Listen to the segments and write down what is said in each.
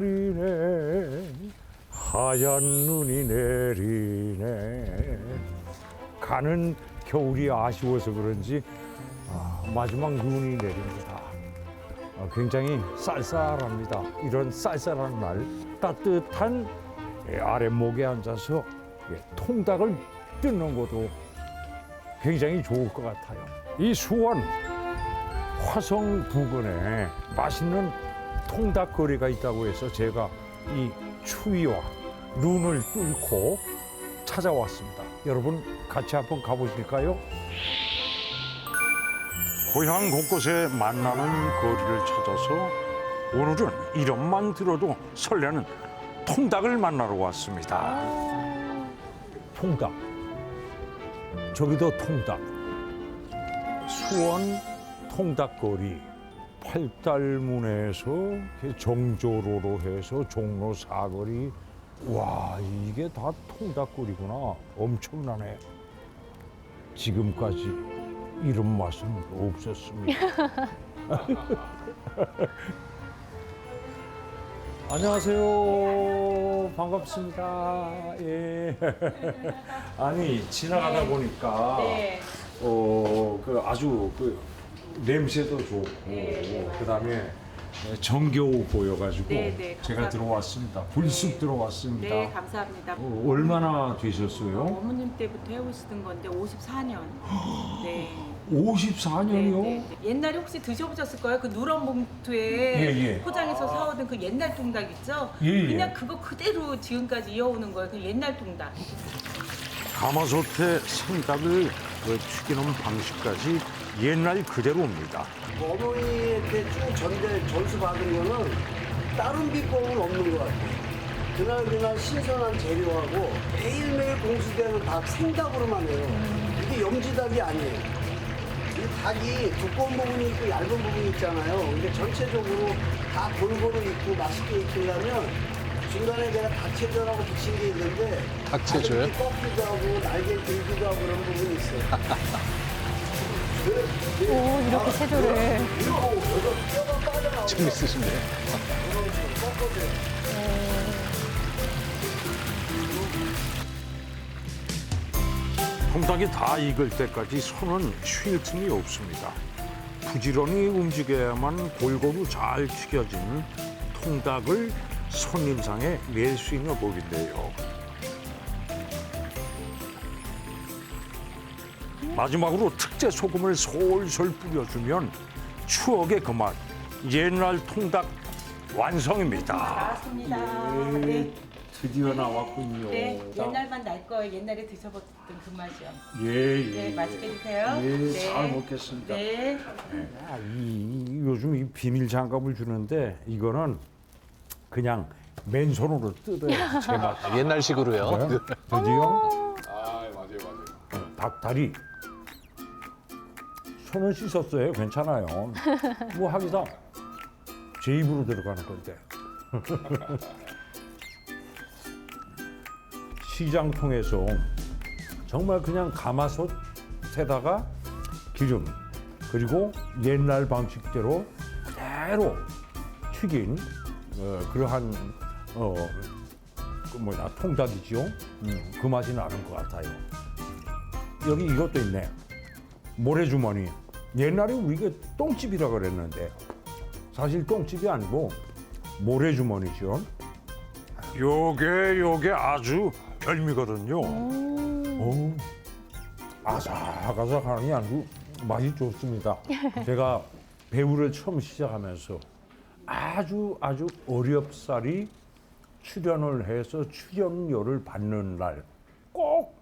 내리네 하얀 눈이 내리네 가는 겨울이 아쉬워서 그런지 아, 마지막 눈이 내립니다. 아, 굉장히 쌀쌀합니다. 이런 쌀쌀한 날 따뜻한 예, 아랫목에 앉아서 예, 통닭을 뜯는 것도 굉장히 좋을 것 같아요. 이 수원 화성 부근에 맛있는 통닭 거리가 있다고 해서 제가 이 추위와 눈을 뚫고 찾아왔습니다. 여러분 같이 한번 가보실까요? 고향 곳곳에 만나는 거리를 찾아서 오늘은 이름만 들어도 설레는 통닭을 만나러 왔습니다. 통닭. 저기도 통닭. 수원 통닭거리. 팔달문에서 정조로로 해서 종로 사거리. 와, 이게 다 통닭거리구나. 엄청나네. 지금까지 이런 맛은 없었습니다. 안녕하세요. 반갑습니다. 예. 아니, 지나가다 보니까 네. 어, 그 아주 그 냄새도 좋고 네. 그다음에 정겨워 보여가지고 네, 네, 제가. 들어왔습니다. 불쑥 들어왔습니다. 네, 감사합니다. 어, 얼마나 되셨어요? 어머님 때부터 해오시던 건데 54년. 네. 54년이요? 네, 네, 네. 옛날에 혹시 드셔보셨을 거예요? 그 누런 봉투에 예, 예. 포장해서 사오던 그 옛날 통닭 있죠? 예, 예. 그냥 그거 그대로 지금까지 이어오는 거예요. 그 옛날 통닭. 가마솥에 생닭을 그 튀기는 방식까지 옛날 그대로입니다. 어머니한테 쭉 전대 전수 받은 거는 다른 비법은 없는 것 같아요. 그날 그날 신선한 재료하고 매일매일 공수되는 닭 생닭으로만 해요. 이게 염지닭이 아니에요. 이 닭이 두꺼운 부분이 있고 얇은 부분이 있잖아요. 근데 전체적으로 다 골고루 있고 맛있게 익히려면 중간에 내가 닭체절하고 붙인 게 있는데 닭체조요? 닭이 꺾기도 하고 날개 들기도 하고 그런 부분이 있어요. 오, 이렇게 체조를. 재밌으신데요? 통닭이 다 익을 때까지 손은 쉴 틈이 없습니다. 부지런히 움직여야만 골고루 잘 튀겨진 통닭을 손님상에 낼 수 있는 법인데요. 마지막으로 특제 소금을 솔솔 뿌려주면 추억의 그 맛, 옛날 통닭 완성입니다. 나왔습니다. 네. 드디어 나왔군요. 네. 옛날만 날 거예요. 옛날에 드셔봤던 그 맛이요. 예, 예. 네, 맛있게 드세요. 예, 네. 잘 먹겠습니다. 네. 아, 이, 이- 요즘 이 비닐 장갑을 주는데 이거는 그냥 맨손으로 뜯어야 제 맛. 옛날식으로요. 네. 드디어 아, 맞아요, 맞아요. 닭다리. 손은 씻었어요. 괜찮아요. 뭐 하기다 제 입으로 들어가는 건데. 시장 통해서 정말 그냥 가마솥에다가 기름 그리고 옛날 방식대로 그대로 튀긴 어, 그러한 어, 그 뭐냐 통닭이죠. 음, 그 맛이 나는 것 같아요. 여기 이것도 있네. 모래주머니. 옛날에 우리가 똥집이라 그랬는데 사실 똥집이 아니고 모래주머니죠. 요게 요게 아주 별미거든요. 오, 아삭아삭하니 아주 맛이 좋습니다. 제가 배우를 처음 시작하면서 아주 아주 어렵사리 출연을 해서 출연료를 받는 날 꼭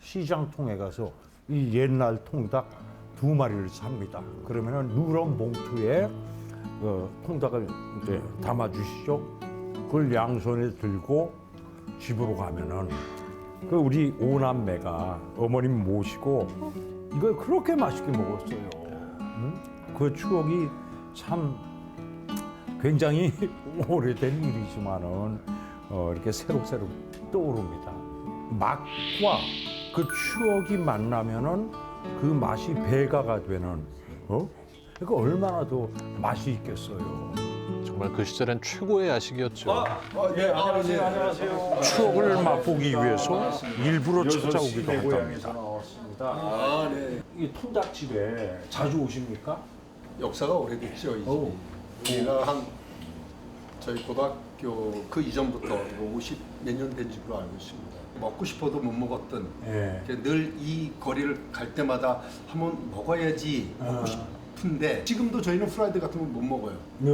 시장 통에 가서 이 옛날 통닭 두 마리를 삽니다. 그러면은 누런 봉투에 어, 통닭을 이제 담아 주시죠. 그걸 양손에 들고 집으로 가면은 그 우리 오남매가 어머님 모시고 이걸 그렇게 맛있게 먹었어요. 응? 그 추억이 참 굉장히 오래된 일이지만은 어, 이렇게 새록새록 떠오릅니다. 맛과 그 추억이 만나면은 그 맛이 배가가 되는 어? 그러니까 얼마나 더 맛이 있겠어요. 정말 그 시절엔 최고의 야식이었죠. 추억을 맛보기 위해서 일부러 찾아오기도 한답니다. 아, 네. 이 통닭집에 자주 오십니까? 역사가 오래됐죠 이 오. 집이. 우리가 한 저희 고등학교 그 이전부터 50몇 년 된 집으로 알고 있습니다. 먹고 싶어도 못 먹었던 예. 늘 이 거리를 갈 때마다 한번 먹어야지 먹고 싶 은데 지금도 저희는 프라이드 같은 건못 먹어요. 네.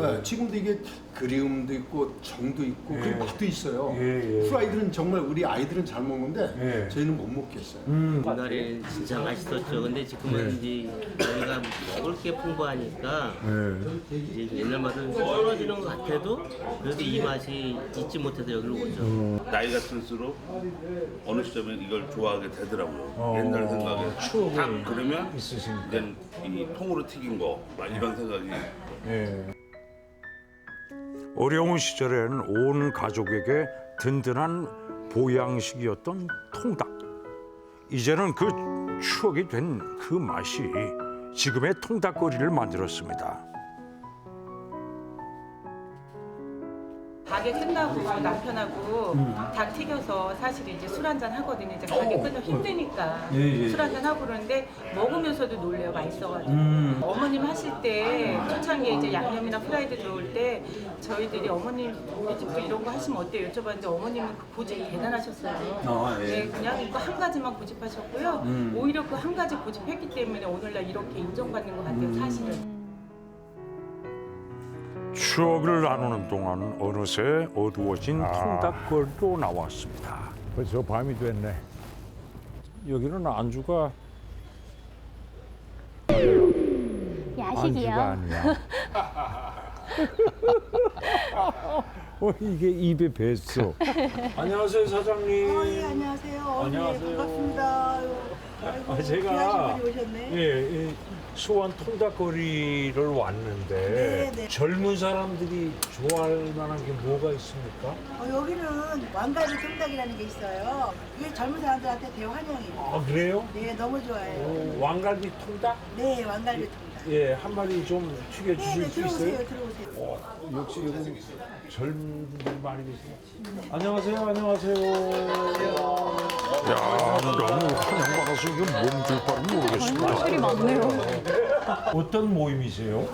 네, 지금도 이게 그리움도 있고 정도 있고 예. 그리고 맛도 있어요. 예, 예. 프라이드는 정말 우리 아이들은 잘 먹는데 예. 저희는 못 먹겠어요. 음. 옛날에 진짜 맛있었죠. 근데 지금은 이제 저희가 먹을 게 풍부하니까 네. 이제 옛날 맛은 떨어지는 것 같아도 그래도 이 맛이 잊지 못해서 여기로 오죠. 나이가 들수록 어느 시점에 이걸 좋아하게 되더라고요. 어, 옛날 생각에 추억이 딱 그러면. 이제 이 통으로 튀긴 거 막 이런 생각이 예. 어려운 시절엔 온 가족에게 든든한 보양식이었던 통닭. 이제는 그 추억이 된 그 맛이 지금의 통닭거리를 만들었습니다. 가게 끝나고 남편하고 음. 닭 튀겨서 사실 이제 술 한잔 하거든요. 이제 가게 끝나면 힘드니까 어. 예, 예. 술 한잔 하고 그러는데 먹으면서도 놀래요. 맛있어가지고. 음. 어머님 하실 때 초창기에 이제 양념이나 프라이드 들어올 때 저희들이 어머님 우리 집도 이런 거 하시면 어때요? 여쭤봤는데 어머님은 그 고집이 대단하셨어요. 아, 예. 음. 네, 그냥 이거 한 가지만 고집하셨고요. 오히려 그 한 가지 고집했기 때문에 오늘날 이렇게 인정받는 것 같아요. 음. 사실은. 추억을 나누는 동안 어느새 어두워진 통닭거리도 나왔습니다. 벌써 밤이 됐네. 여기는 안주가 안주가 야식이요. 아니야. 어, 이게 입에 뱄어. 안녕하세요 사장님. 어, 예, 안녕하세요. 안녕하세요. 네, 반갑습니다. 아, 제가- 오셨네. 예, 이 수원 통닭거리를 왔는데 네, 네. 젊은 사람들이 좋아할 만한 게 뭐가 있습니까? 어, 여기는 왕갈비 통닭이라는 게 있어요. 이게 젊은 사람들한테 대환영이에요. 아 그래요? 네, 너무 좋아해요. 오, 왕갈비 통닭? 네, 왕갈비 통닭. 예, 한 마리 좀 네, 튀겨주실 네, 수 있어요? 들어오세요, 들어오세요. 어, 역시 여기 젊은 분들 많이 계시네. 안녕하세요, 안녕하세요. 야, 너무 환영받아서 이게 뭔 줄 바를 모르겠습니다. 술이 많네요. 어떤 모임이세요?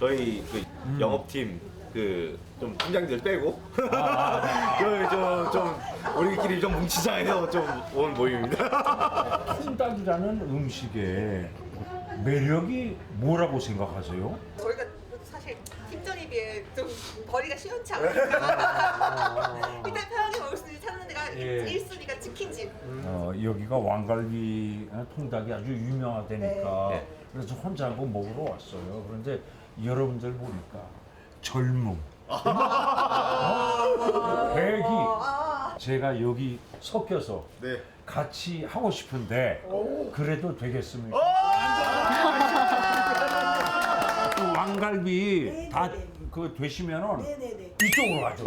저희 그 영업팀 그 좀 팀장들 빼고 아. 좀좀 좀 우리끼리 좀 뭉치자 해서 좀 온 모임입니다. 통닭이라는 음식의 매력이 뭐라고 생각하세요? 저희가 사실 팀전에 비해 좀 거리가 시원치 않으니까 일단 편하게 먹을 수 있는 찾는 데가 예. 1순위가 치킨집 어, 여기가 왕갈비 어, 통닭이 아주 유명하다니까 네. 그래서 혼자 한번 먹으러 왔어요. 그런데 여러분들 보니까 젊음, 어? 배기 제가 여기 섞여서 네. 같이 하고 싶은데 그래도 되겠습니까? 그 왕갈비 다 그 되시면은 네네네. 이쪽으로 가죠.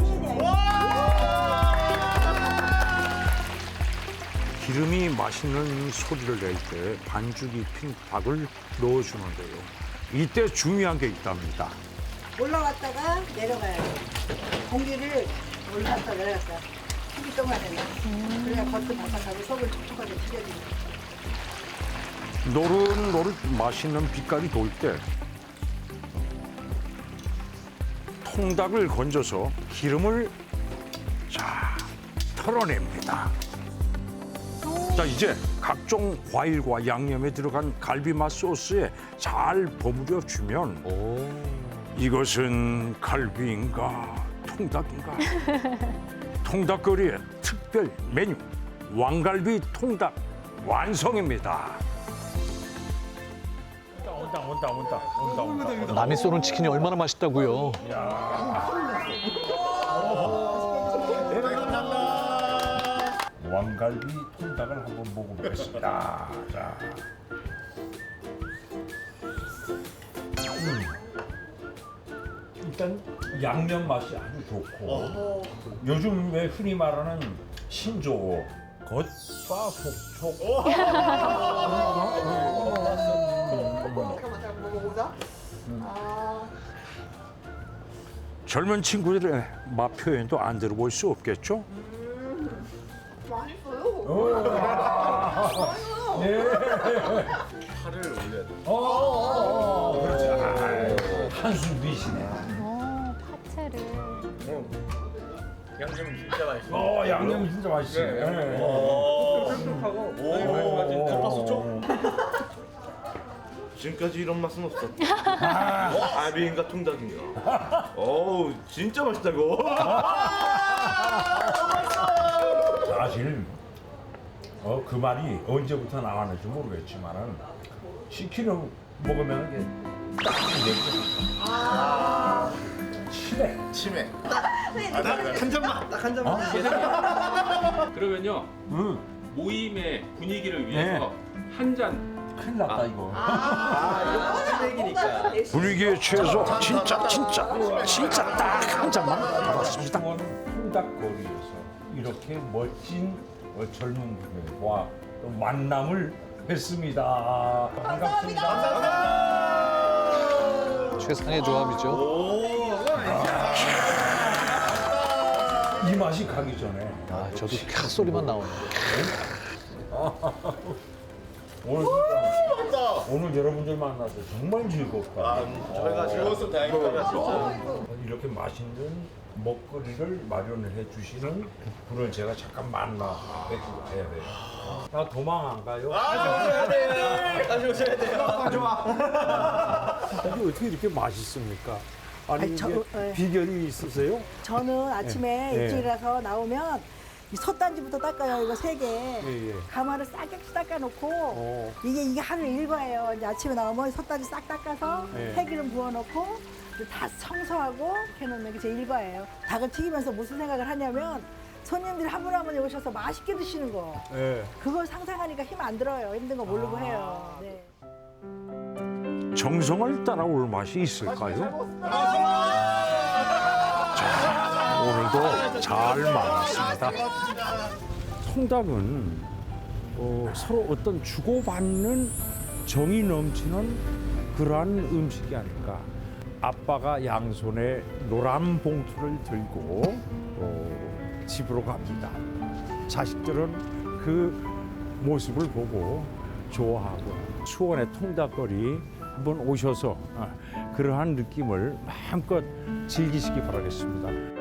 기름이 맛있는 소리를 낼 때 반죽 입힌 닭을 넣어주는데요. 이때 중요한 게 있답니다. 올라갔다가 내려가야 돼. 공기를 올라갔다 내려갔다. 힘이 동하잖아. 그래야 겉도 바삭하고 속을 촉촉하게 튀겨지는 노릇노릇 맛있는 빛깔이 돌 때 통닭을 건져서 기름을 자 털어냅니다. 자 이제 각종 과일과 양념에 들어간 갈비맛 소스에 잘 버무려 주면 오. 이것은 갈비인가 통닭인가 통닭거리의 특별 메뉴 왕갈비 통닭 완성입니다. 온다 온다 온다 온다 온다. 남이 쏘는 치킨이 얼마나 맛있다고요. 왕갈비 통닭을 한번 먹어보겠습니다. 자. 음. 일단 양념 맛이 아주 좋고 요즘 왜 흔히 말하는 신조어 겉바 속촉. 젊은 친구들의 맛 표현도 안 들어볼 수 없겠죠? 음, 맛있어요. 예. 맛있어요. 예. 팔을 올려야 돼. 어, 어, 어, 어. 그렇지. 아, 아, 아. 한숨 뒤시네. 양념 진짜 맛있어. 어, 양념 진짜 맛있네. 어. 지금까지 이런 맛은 없었다. 아비인가 통닭인가. 어우 진짜 맛있다 이거. 사실 어, 그 말이 언제부터 나왔는지 모르겠지만은 치킨을 먹으면 이게 딱 내게 치네. 치 매. 한 잔만 딱 한 잔만 그러면요 응. 모임의 분위기를 위해서 한 잔 큰일 났다 이거. 뭔가 분위기에 취해서 진짜 진짜 진짜 딱 한 잔만 받았습니다. 풍닭거리에서 이렇게 멋진 어, 젊은 분들과 또 만남을 했습니다. 반갑습니다. 최상의 조합이죠. 이 맛이 가기 전에 아, 저도 캬 소리만 나오네. 오늘 진짜 오늘 여러분들 만나서 정말 즐겁다. 저희가 즐거웠으면 다행입니다. 이렇게 맛있는 먹거리를 마련을 해주시는 분을 제가 잠깐 만나 뵙고 가야 돼요. 나 도망 안 가요? 다시 오셔야 돼요. 좋아. 아니 어떻게 이렇게 맛있습니까? 아니, 아니, 저- 이게 네. 비결이 있으세요? 저는 아침에 예. 일찍 일어나서 나오면 이 솥단지부터 닦아요. 이거 세 개. 예, 예. 가마를 싹 닦아놓고 어. 이게 이게 하루 일과예요. 이제 아침에 나오면 솥단지 싹 닦아서 예. 새기름 부어놓고 이제 다 청소하고 해놓는 게 제 일과예요. 닭을 튀기면서 무슨 생각을 하냐면 손님들이 한 분 한 분 오셔서 맛있게 드시는 거. 예. 그걸 상상하니까 힘 안 들어요. 힘든 거 아. 모르고 해요. 네. 정성을 따라올 맛이 있을까요? 자, 오늘도 잘 만났습니다. 통닭은 어, 서로 어떤 주고받는 정이 넘치는 그러한 음식이 아닐까. 아빠가 양손에 노란 봉투를 들고 어, 집으로 갑니다. 자식들은 그 모습을 보고 좋아하고 수원의 통닭거리 한번 오셔서 아, 그러한 느낌을 마음껏 즐기시기 바라겠습니다.